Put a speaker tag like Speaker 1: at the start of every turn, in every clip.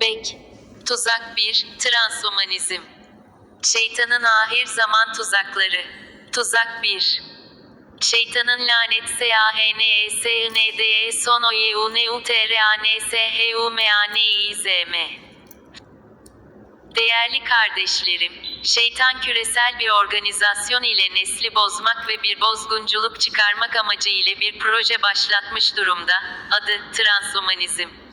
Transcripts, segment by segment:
Speaker 1: Bek. Tuzak 1. Transhumanizm. Şeytanın ahir zaman tuzakları. Tuzak 1. Şeytanın lanet S A H N E S N D E son O Y U N U T R A N S H U M A N İ Z M. Değerli kardeşlerim, şeytan küresel bir organizasyon ile nesli bozmak ve bir bozgunculuk çıkarmak amacı ile bir proje başlatmış durumda. Adı transhumanizm.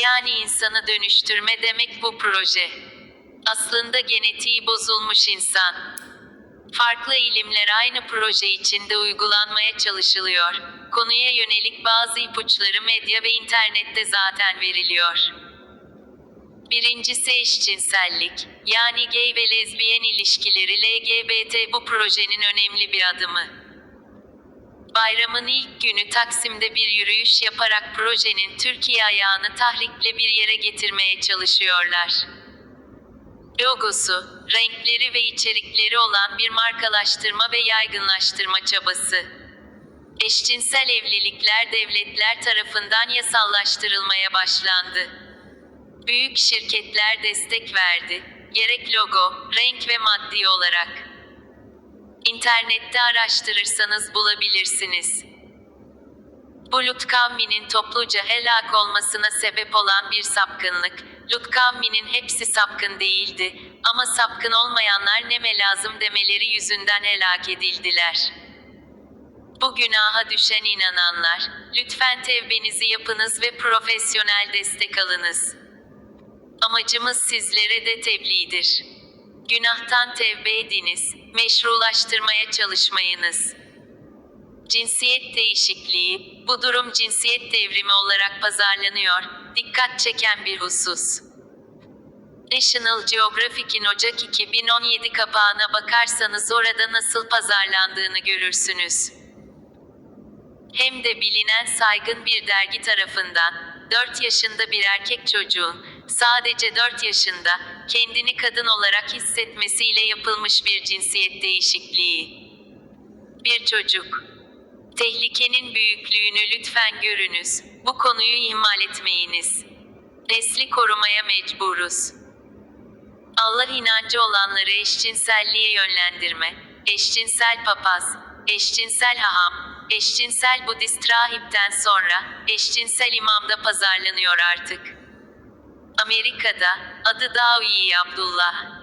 Speaker 1: Yani insanı dönüştürme demek bu proje. Aslında genetiği bozulmuş insan. Farklı ilimler aynı proje içinde uygulanmaya çalışılıyor. Konuya yönelik bazı ipuçları medya ve internette zaten veriliyor. Birincisi eşcinsellik, yani gay ve lezbiyen ilişkileri LGBT bu projenin önemli bir adımı. Bayramın ilk günü Taksim'de bir yürüyüş yaparak projenin Türkiye ayağını tahrikle bir yere getirmeye çalışıyorlar. Logosu, renkleri ve içerikleri olan bir markalaştırma ve yaygınlaştırma çabası. Eşcinsel evlilikler devletler tarafından yasallaştırılmaya başlandı. Büyük şirketler destek verdi, gerek logo, renk ve maddi olarak. İnternette araştırırsanız bulabilirsiniz. Bu Lutkavmi'nin topluca helak olmasına sebep olan bir sapkınlık. Lutkavmi'nin hepsi sapkın değildi ama sapkın olmayanlar neme lazım demeleri yüzünden helak edildiler. Bu günaha düşen inananlar, lütfen tevbenizi yapınız ve profesyonel destek alınız. Amacımız sizlere de tebliğdir. Günahtan tevbe ediniz, meşrulaştırmaya çalışmayınız. Cinsiyet değişikliği, bu durum cinsiyet devrimi olarak pazarlanıyor, dikkat çeken bir husus. National Geographic'in Ocak 2017 kapağına bakarsanız orada nasıl pazarlandığını görürsünüz. Hem de bilinen saygın bir dergi tarafından, 4 yaşında bir erkek çocuğun, sadece 4 yaşında, kendini kadın olarak hissetmesiyle yapılmış bir cinsiyet değişikliği. Bir çocuk. Tehlikenin büyüklüğünü lütfen görünüz. Bu konuyu ihmal etmeyiniz. Nesli korumaya mecburuz. Allah inancı olanları eşcinselliğe yönlendirme, eşcinsel papaz, eşcinsel haham, eşcinsel Budist rahipten sonra, eşcinsel imam da pazarlanıyor artık. Amerika'da, adı Davi Abdullah.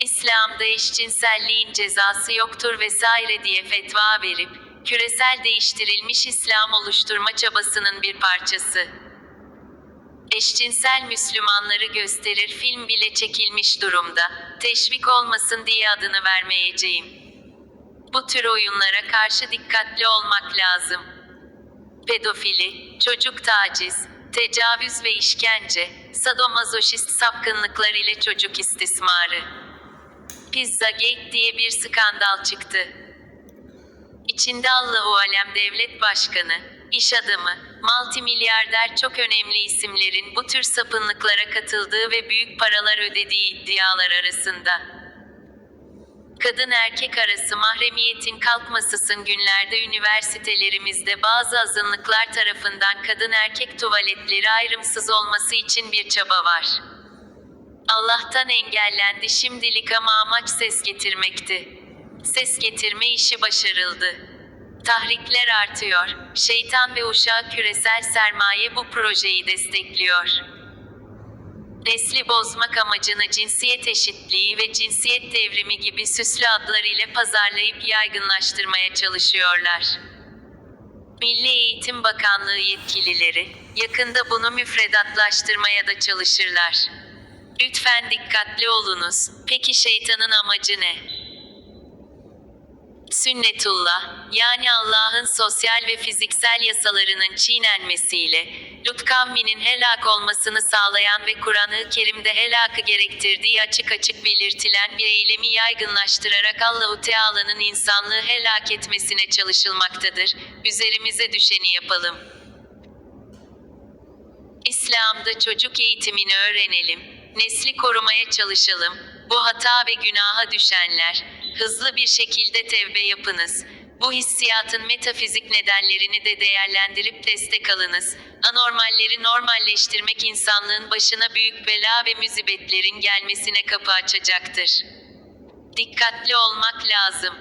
Speaker 1: İslam'da eşcinselliğin cezası yoktur vesaire diye fetva verip, küresel değiştirilmiş İslam oluşturma çabasının bir parçası. Eşcinsel Müslümanları gösterir film bile çekilmiş durumda. Teşvik olmasın diye adını vermeyeceğim. Bu tür oyunlara karşı dikkatli olmak lazım. Pedofili, çocuk taciz, tecavüz ve işkence, sadomazoşist sapkınlıklar ile çocuk istismarı. Pizzagate diye bir skandal çıktı. İçinde Allahu Alem devlet başkanı, iş adamı, multimilyarder çok önemli isimlerin bu tür sapınlıklara katıldığı ve büyük paralar ödediği iddialar arasında. Kadın erkek arası mahremiyetin kalkmasısın günlerde üniversitelerimizde bazı azınlıklar tarafından kadın erkek tuvaletleri ayrımsız olması için bir çaba var. Allah'tan engellendi şimdilik ama amaç ses getirmekti. Ses getirme işi başarıldı. Tahrikler artıyor. Şeytan ve uşağı küresel sermaye bu projeyi destekliyor. Nesli bozmak amacını cinsiyet eşitliği ve cinsiyet devrimi gibi süslü adlar ile pazarlayıp yaygınlaştırmaya çalışıyorlar. Milli Eğitim Bakanlığı yetkilileri yakında bunu müfredatlaştırmaya da çalışırlar. Lütfen dikkatli olunuz. Peki şeytanın amacı ne? Sünnetullah, yani Allah'ın sosyal ve fiziksel yasalarının çiğnenmesiyle, Lut kavminin helak olmasını sağlayan ve Kur'an-ı Kerim'de helakı gerektirdiği açık açık belirtilen bir eylemi yaygınlaştırarak Allahu Teala'nın insanlığı helak etmesine çalışılmaktadır. Üzerimize düşeni yapalım. İslam'da çocuk eğitimini öğrenelim, nesli korumaya çalışalım. Bu hata ve günaha düşenler, hızlı bir şekilde tevbe yapınız. Bu hissiyatın metafizik nedenlerini de değerlendirip destek alınız. Anormalleri normalleştirmek insanlığın başına büyük bela ve müsibetlerin gelmesine kapı açacaktır. Dikkatli olmak lazım.